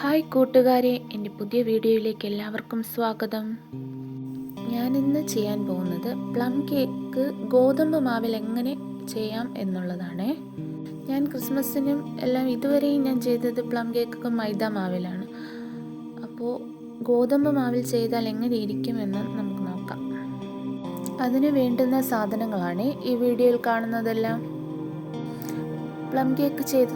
Hi കൂട്ടുകാരെ എന്റെ പുതിയ വീഡിയോയിലേക്ക് എല്ലാവർക്കും സ്വാഗതം. ഞാനിന്ന് ചെയ്യാൻ പോകുന്നത് പ്ലം കേക്ക് ഗോതമ്പ് മാവിൽ എങ്ങനെ ചെയ്യാം എന്നുള്ളതാണ്. ഞാൻ ക്രിസ്മസിനും എല്ലാം ഇതുവരെയും ഞാൻ ചെയ്തത് പ്ലം കേക്കൊക്കെ മൈദ മാവിലാണ്. അപ്പോൾ ഗോതമ്പ് മാവിൽ ചെയ്താൽ എങ്ങനെ ഇരിക്കുമെന്ന് നമുക്ക് നോക്കാം. അതിന് വേണ്ടുന്ന സാധനങ്ങളാണ് ഈ വീഡിയോയിൽ കാണുന്നതെല്ലാം. പ്ലം കേക്ക് ചെയ്ത്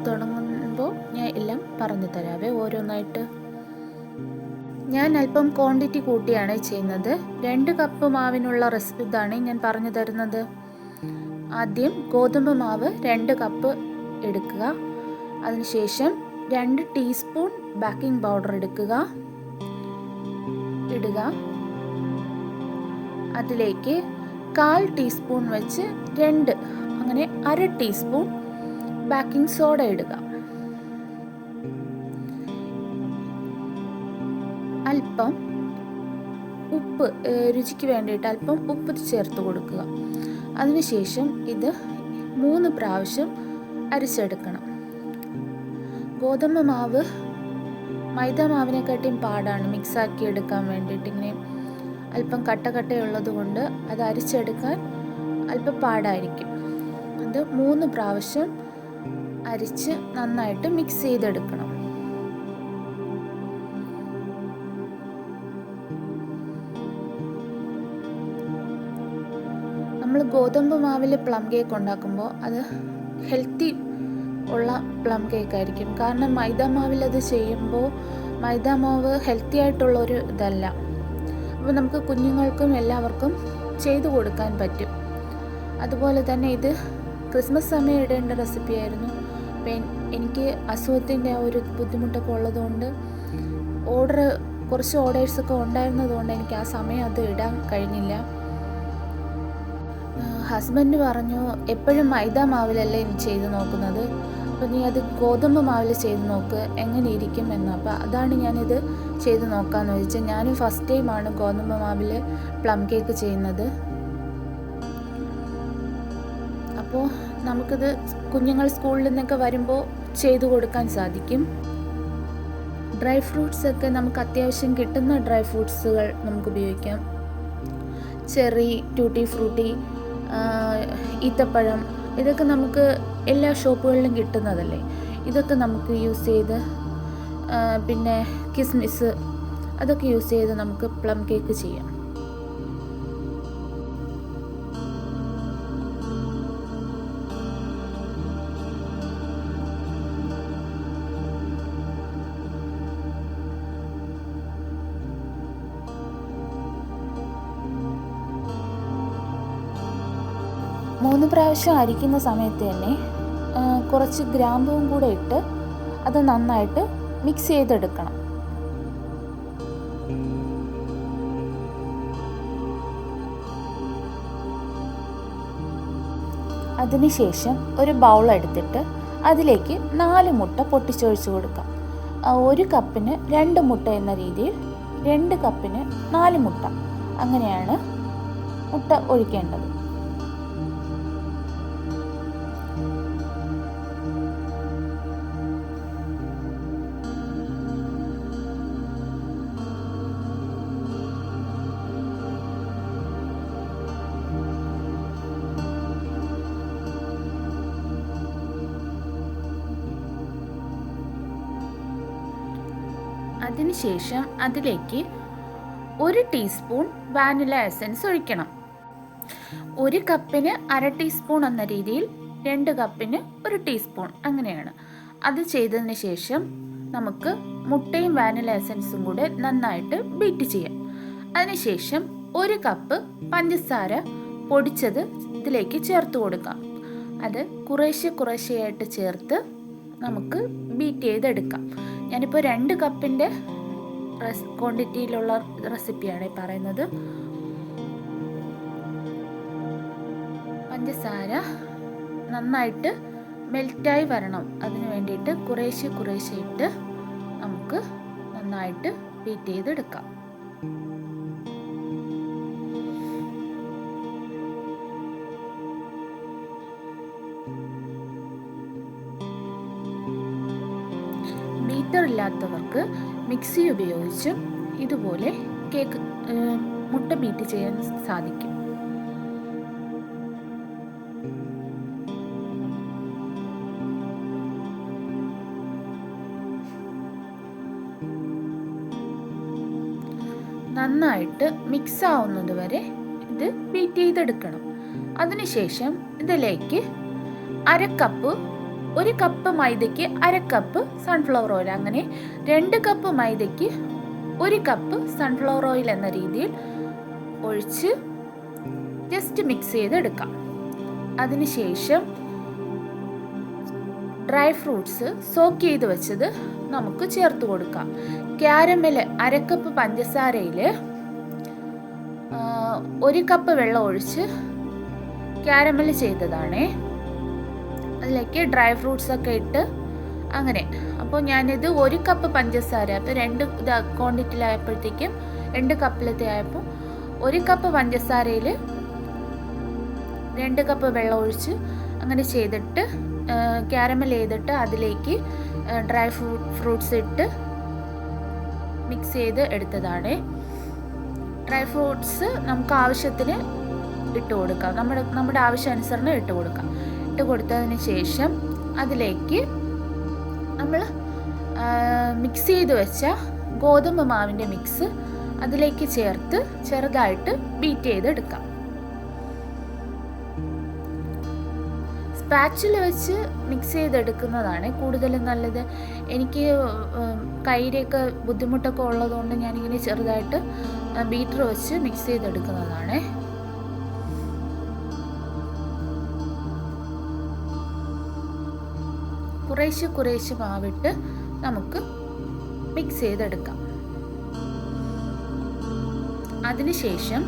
തുടങ്ങുമ്പോൾ ഞാൻ എല്ലാം പറഞ്ഞു തരാവേ ഓരോന്നായിട്ട്. ഞാൻ അല്പം ക്വാണ്ടിറ്റി കൂട്ടിയാണ് ചെയ്യുന്നത്. രണ്ട് കപ്പ് മാവിനുള്ള റെസിപ്പി ഇതാണ് ഞാൻ പറഞ്ഞു തരുന്നത്. ആദ്യം ഗോതമ്പ് മാവ് രണ്ട് കപ്പ് എടുക്കുക. അതിനുശേഷം രണ്ട് ടീസ്പൂൺ ബേക്കിംഗ് പൗഡർ എടുക്കുക. ഇടുക. അതിലേക്ക് കാൽ ടീസ്പൂൺ വെച്ച് രണ്ട് അങ്ങനെ അര ടീസ്പൂൺ ബേക്കിംഗ് സോഡ ഇടുക. അല്പം ഉപ്പ് രുചിക്ക് വേണ്ടിയിട്ട് അല്പം ഉപ്പ് ചേർത്ത് കൊടുക്കുക. അതിനുശേഷം ഇത് മൂന്ന് പ്രാവശ്യം അരിച്ചെടുക്കണം. ഗോതമ്പ് മാവ് മൈദ മാവിനെക്കാട്ടിയും പാടാണ് മിക്സാക്കി എടുക്കാൻ വേണ്ടിയിട്ട്. ഇങ്ങനെ അല്പം കട്ട കൊണ്ട് അത് അരിച്ചെടുക്കാൻ അല്പം പാടായിരിക്കും. അത് മൂന്ന് പ്രാവശ്യം അരിച്ച് നന്നായിട്ട് മിക്സ് ചെയ്തെടുക്കണം. ഗോതമ്പ് മാവിൽ പ്ലം കേക്ക് ഉണ്ടാക്കുമ്പോൾ അത് ഹെൽത്തി ഉള്ള പ്ലം കേക്ക് ആയിരിക്കും. കാരണം മൈദ മാവിൽ അത് ചെയ്യുമ്പോൾ മൈദ മാവ് ഹെൽത്തി ആയിട്ടുള്ള ഒരു ഇതല്ല. അപ്പോൾ നമുക്ക് കുഞ്ഞുങ്ങൾക്കും എല്ലാവർക്കും ചെയ്തു കൊടുക്കാൻ പറ്റും. അതുപോലെ തന്നെ ഇത് ക്രിസ്മസ് സമയം ഇടേണ്ട റെസിപ്പി ആയിരുന്നു. എനിക്ക് അസുഖത്തിന്റെ ഒരു ബുദ്ധിമുട്ടൊക്കെ ഉള്ളതുകൊണ്ട് ഓർഡർ കുറച്ച് ഓർഡേഴ്സൊക്കെ ഉണ്ടായിരുന്നതുകൊണ്ട് എനിക്ക് ആ സമയം അത് ഇടാൻ കഴിഞ്ഞില്ല. ഹസ്ബൻഡ് പറഞ്ഞു എപ്പോഴും മൈദ മാവിലല്ലേ നീ ചെയ്ത് നോക്കുന്നത്? അപ്പോൾ നീ അത് ഗോതമ്പ് മാവിൽ ചെയ്ത് നോക്ക് എങ്ങനെ ഇരിക്കും എന്ന്. അപ്പോൾ അതാണ് ഞാനിത് ചെയ്ത് നോക്കാമെന്ന് ചോദിച്ചത് ഞാനും ഫസ്റ്റ് ടൈമാണ് ഗോതമ്പ് മാവിൽ പ്ലം കേക്ക് ചെയ്യുന്നത്. അപ്പോൾ നമുക്കിത് കുഞ്ഞുങ്ങൾ സ്കൂളിൽ നിന്നൊക്കെ വരുമ്പോൾ ചെയ്തു കൊടുക്കാൻ സാധിക്കും. ഡ്രൈ ഫ്രൂട്ട്സ് ഒക്കെ നമുക്ക് അത്യാവശ്യം കിട്ടുന്ന ഡ്രൈ ഫ്രൂട്ട്സുകൾ നമുക്ക് ഉപയോഗിക്കാം. ചെറി ട്യൂട്ടി ഫ്രൂട്ടി ഈത്തപ്പഴം ഇതൊക്കെ നമുക്ക് എല്ലാ ഷോപ്പുകളിലും കിട്ടുന്നതല്ലേ? ഇതൊക്കെ നമുക്ക് യൂസ് ചെയ്ത് പിന്നെ കിസ്മിസ് അതൊക്കെ യൂസ് ചെയ്ത് നമുക്ക് പ്ലം കേക്ക് ചെയ്യാം. മൂന്ന് പ്രാവശ്യം അരിക്കുന്ന സമയത്ത് തന്നെ കുറച്ച് ഗ്രാമ്പുവും കൂടെ ഇട്ട് അത് നന്നായിട്ട് മിക്സ് ചെയ്തെടുക്കണം. അതിനുശേഷം ഒരു ബൗൾ എടുത്തിട്ട് അതിലേക്ക് നാല് മുട്ട പൊട്ടിച്ചൊഴിച്ച് കൊടുക്കാം. ഒരു കപ്പിന് രണ്ട് മുട്ട എന്ന രീതിയിൽ രണ്ട് കപ്പിന് നാല് മുട്ട. അങ്ങനെയാണ് മുട്ട ഒഴിക്കേണ്ടത്. അതിനുശേഷം അതിലേക്ക് ഒരു ടീസ്പൂൺ വാനില എസൻസ് ഒഴിക്കണം. ഒരു കപ്പിന് അര ടീസ്പൂൺ എന്ന രീതിയിൽ രണ്ട് കപ്പിന് ഒരു ടീസ്പൂൺ അങ്ങനെയാണ്. അത് ചെയ്തതിന് ശേഷം നമുക്ക് മുട്ടയും വാനില എസൻസും കൂടെ നന്നായിട്ട് ബീറ്റ് ചെയ്യാം. അതിനുശേഷം ഒരു കപ്പ് പഞ്ചസാര പൊടിച്ചത് ഇതിലേക്ക് ചേർത്ത് കൊടുക്കാം. അത് കുറേശ്ശെ കുറേശ്ശെയായിട്ട് ചേർത്ത് നമുക്ക് ബീറ്റ് ചെയ്തെടുക്കാം. ഞാനിപ്പോൾ രണ്ട് കപ്പിന്റെ റെസ് ക്വാണ്ടിറ്റിയിലുള്ള റെസിപ്പിയാണ് പറയുന്നത്. പഞ്ചസാര നന്നായിട്ട് മെൽറ്റായി വരണം. അതിന് വേണ്ടിയിട്ട് കുറേശ്ശെ കുറേശ്ശെ ഇട്ട് നമുക്ക് നന്നായിട്ട് ബീറ്റ് ചെയ്തെടുക്കാം. ബീറ്റർ ഇല്ലാത്തവർക്ക് മിക്സി ഉപയോഗിച്ച് ഇതുപോലെ കേക്ക് മുട്ട ബീറ്റ് ചെയ്യാൻ സാധിക്കും. നന്നായിട്ട് മിക്സ് ആവുന്നത് വരെ ഇത് ബീറ്റ് ചെയ്തെടുക്കണം. അതിനുശേഷം ഇതിലേക്ക് അര കപ്പ് ഒരു കപ്പ് മൈദയ്ക്ക് അര കപ്പ് സൺഫ്ലവർ ഓയിൽ അങ്ങനെ രണ്ട് കപ്പ് മൈദയ്ക്ക് ഒരു കപ്പ് സൺഫ്ലവർ ഓയിൽ എന്ന രീതിയിൽ ഒഴിച്ച് ജസ്റ്റ് മിക്സ് ചെയ്തെടുക്കാം. അതിനുശേഷം ഡ്രൈ ഫ്രൂട്ട്സ് സോക്ക് ചെയ്ത് വെച്ചത് നമുക്ക് ചേർത്ത് കൊടുക്കാം. ക്യാരമൽ അരക്കപ്പ് പഞ്ചസാരയിൽ ഒരു കപ്പ് വെള്ളം ഒഴിച്ച് ക്യാരമൽ ചെയ്തതാണേ. അതിലേക്ക് ഡ്രൈ ഫ്രൂട്ട്സ് ഒക്കെ ഇട്ട് അങ്ങനെ. അപ്പോൾ ഞാനിത് ഒരു കപ്പ് പഞ്ചസാര അപ്പോൾ രണ്ട് ഇത് ക്വാണ്ടിറ്റിയിലായപ്പോഴത്തേക്കും രണ്ട് കപ്പിലത്തെ ആയപ്പോൾ ഒരു കപ്പ് പഞ്ചസാരയിൽ രണ്ട് കപ്പ് വെള്ളം ഒഴിച്ച് അങ്ങനെ ചെയ്തിട്ട് ക്യാരമൽ ചെയ്തിട്ട് അതിലേക്ക് ഡ്രൈ ഫ്രൂട്ട് ഫ്രൂട്ട്സ് ഇട്ട് മിക്സ് ചെയ്ത് എടുത്തതാണ്. ഡ്രൈ ഫ്രൂട്ട്സ് നമുക്ക് ആവശ്യത്തിന് ഇട്ട് കൊടുക്കാം. നമ്മുടെ നമ്മുടെ ആവശ്യാനുസരണം ഇട്ട് കൊടുക്കാം. ഇട്ട് കൊടുത്തതിന് ശേഷം അതിലേക്ക് നമ്മൾ മിക്സ് ചെയ്ത് വെച്ച ഗോതമ്പ് മാവിന്റെ മിക്സ് അതിലേക്ക് ചേർത്ത് ചെറുതായിട്ട് ബീറ്റ് ചെയ്തെടുക്കാം. സ്പാച്ചിൽ വെച്ച് മിക്സ് ചെയ്തെടുക്കുന്നതാണ് കൂടുതലും നല്ലത്. എനിക്ക് കയ്യിലൊക്കെ ബുദ്ധിമുട്ടൊക്കെ ഉള്ളതുകൊണ്ട് ഞാനിങ്ങനെ ചെറുതായിട്ട് ബീറ്റർ വെച്ച് മിക്സ് ചെയ്തെടുക്കുന്നതാണ്. കുറേശ്ശെ കുറേശ്ശെ മാവിട്ട് നമുക്ക് മിക്സ് ചെയ്തെടുക്കാം. അതിനുശേഷം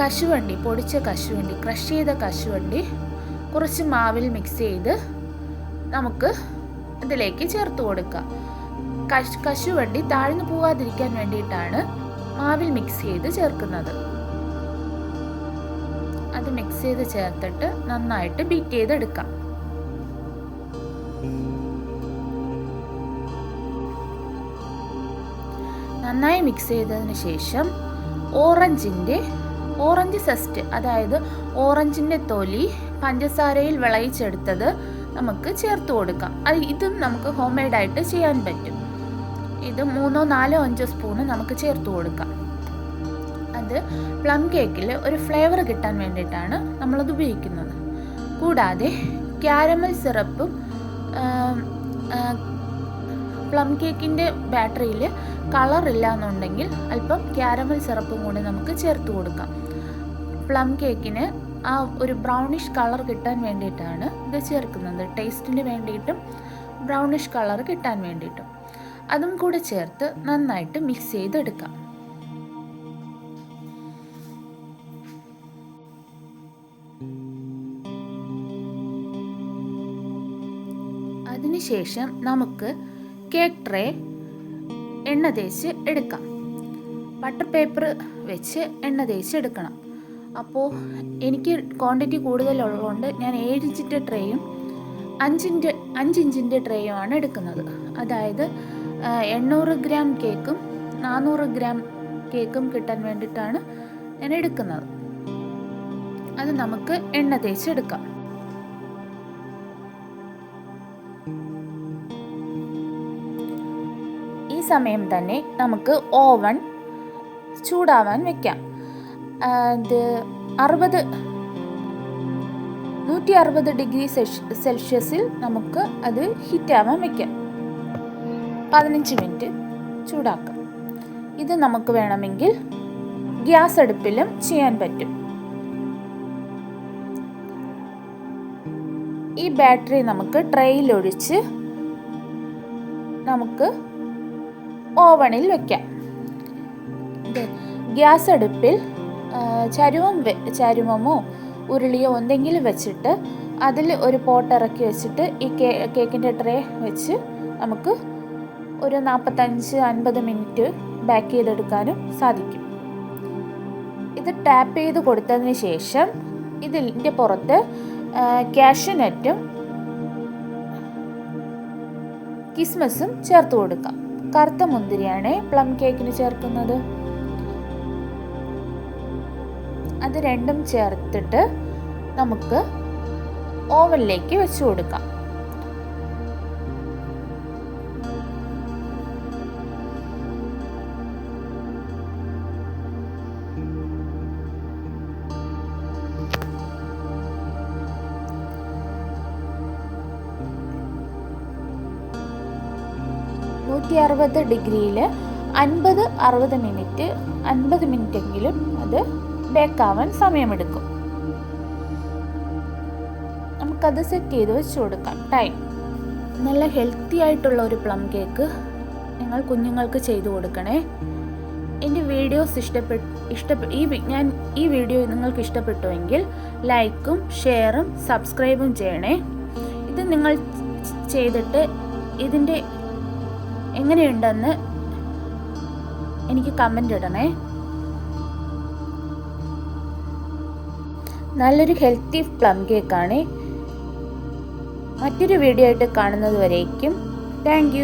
കശുവണ്ടി പൊടിച്ച കശുവണ്ടി ക്രഷ് ചെയ്ത കശുവണ്ടി കുറച്ച് മാവിൽ മിക്സ് ചെയ്ത് നമുക്ക് ഇതിലേക്ക് ചേർത്ത് കൊടുക്കാം. കശ് കശുവണ്ടി താഴ്ന്നു പോകാതിരിക്കാൻ വേണ്ടിയിട്ടാണ് മാവിൽ മിക്സ് ചെയ്ത് ചേർക്കുന്നത്. അത് മിക്സ് ചെയ്ത് ചേർത്തിട്ട് നന്നായിട്ട് ബീറ്റ് ചെയ്തെടുക്കാം. നന്നായി മിക്സ് ചെയ്തതിന് ശേഷം ഓറഞ്ചിന്റെ ഓറഞ്ച് സെസ്റ്റ് അതായത് ഓറഞ്ചിന്റെ തൊലി പഞ്ചസാരയിൽ വിളയിച്ചെടുത്തത് നമുക്ക് ചേർത്ത് കൊടുക്കാം. അത് ഇതും നമുക്ക് ഹോം മെയ്ഡായിട്ട് ചെയ്യാൻ പറ്റും. ഇത് മൂന്നോ നാലോ അഞ്ചോ സ്പൂണ് നമുക്ക് ചേർത്ത് കൊടുക്കാം. അത് പ്ലം കേക്കിൽ ഒരു ഫ്ലേവർ കിട്ടാൻ വേണ്ടിയിട്ടാണ് നമ്മളത് ഉപയോഗിക്കുന്നത്. കൂടാതെ ക്യാരമൽ സിറപ്പും പ്ലം കേക്കിന്റെ ബാറ്ററിയിൽ കളറില്ല എന്നുണ്ടെങ്കിൽ അല്പം ക്യാരമൽ സിറപ്പും കൂടി നമുക്ക് ചേർത്ത് കൊടുക്കാം. പ്ലം കേക്കിന് ആ ഒരു ബ്രൗണിഷ് കളർ കിട്ടാൻ വേണ്ടിയിട്ടാണ് ഇത് ചേർക്കുന്നത്. ടേസ്റ്റിന് വേണ്ടിയിട്ടും ബ്രൗണിഷ് കളർ കിട്ടാൻ വേണ്ടിയിട്ടും. അതും കൂടെ ചേർത്ത് നന്നായിട്ട് മിക്സ് ചെയ്തെടുക്കാം. അതിനുശേഷം നമുക്ക് കേക്ക് ട്രേ എണ്ണ തേച്ച് എടുക്കാം. ബട്ടർ പേപ്പർ വെച്ച് എണ്ണ തേച്ച് എടുക്കണം. അപ്പോൾ എനിക്ക് ക്വാണ്ടിറ്റി കൂടുതലുള്ളതുകൊണ്ട് ഞാൻ ഏഴ് ഇഞ്ചിന്റെ ട്രേയും അഞ്ചിന്റെ അഞ്ചിഞ്ചിന്റെ ട്രേയുമാണ് എടുക്കുന്നത്. അതായത് എണ്ണൂറ് ഗ്രാം കേക്കും നാനൂറ് ഗ്രാം കേക്കും കിട്ടാൻ വേണ്ടിയിട്ടാണ് ഞാൻ എടുക്കുന്നത്. അത് നമുക്ക് എണ്ണ തേച്ചെടുക്കാം സമയം തന്നെ നമുക്ക് ഓവൺ ചൂടാവാൻ വെക്കാം. അത് അറുപത് നൂറ്റി അറുപത് ഡിഗ്രി സെൽഷ്യസിൽ നമുക്ക് അത് ഹീറ്റാവാൻ വെക്കാം. പതിനഞ്ച് മിനിറ്റ് ചൂടാക്കാം. ഇത് നമുക്ക് വേണമെങ്കിൽ ഗ്യാസ് അടുപ്പിലും ചെയ്യാൻ പറ്റും. ഈ ബാറ്ററി നമുക്ക് ട്രെയിലൊഴിച്ച് നമുക്ക് ഓവണിൽ വെക്കാം. ഗ്യാസ് അടുപ്പിൽ വെ- ചരുവമോ ഉരുളിയോ എന്തെങ്കിലും വെച്ചിട്ട് അതിൽ ഒരു പോട്ട് ഇറക്കി വെച്ചിട്ട് ഈ കേ കേക്കിന്റെ ട്രേ വെച്ച് നമുക്ക് ഒരു നാൽപ്പത്തഞ്ച് അൻപത് മിനിറ്റ് ബാക്ക് ചെയ്തെടുക്കാനും സാധിക്കും. ഇത് ടാപ്പ് ചെയ്ത് കൊടുത്തതിന് ശേഷം ഇതിന്റെ പുറത്ത് ക്യാഷ്യനെറ്റും കിസ്മസും ചേർത്ത് കൊടുക്കാം. കറുത്ത മുന്തിരിയാണ് പ്ലം കേക്കിന് ചേർക്കുന്നത്. അത് രണ്ടും ചേർത്തിട്ട് നമുക്ക് ഓവനിലേക്ക് വെച്ച് കൊടുക്കാം. നൂറ്റി അറുപത് ഡിഗ്രിയിൽ അൻപത് അറുപത് മിനിറ്റ് അൻപത് മിനിറ്റെങ്കിലും അത് ബേക്കാവാൻ സമയമെടുക്കും. നമുക്കത് സെറ്റ് ചെയ്ത് വെച്ച് കൊടുക്കാം. ടൈം നല്ല ഹെൽത്തി ആയിട്ടുള്ള ഒരു പ്ലം കേക്ക് നിങ്ങൾ കുഞ്ഞുങ്ങൾക്ക് ചെയ്തു കൊടുക്കണേ. എന്റെ വീഡിയോസ് ഇഷ്ടപ്പെട്ട് ഇഷ്ടപ്പെ ഈ ഞാൻ ഈ വീഡിയോ നിങ്ങൾക്ക് ഇഷ്ടപ്പെട്ടുവെങ്കിൽ ലൈക്കും ഷെയറും സബ്സ്ക്രൈബും ചെയ്യണേ. ഇത് നിങ്ങൾ ചെയ്തിട്ട് ഇതിന്റെ എങ്ങനെയുണ്ടെന്ന് എനിക്ക് കമന്റ് ഇടണേ. നല്ലൊരു ഹെൽത്തി പ്ലം കേക്കാണ് മറ്റൊരു വീഡിയോ ആയിട്ട് കാണുന്നത് വരേക്കും. താങ്ക്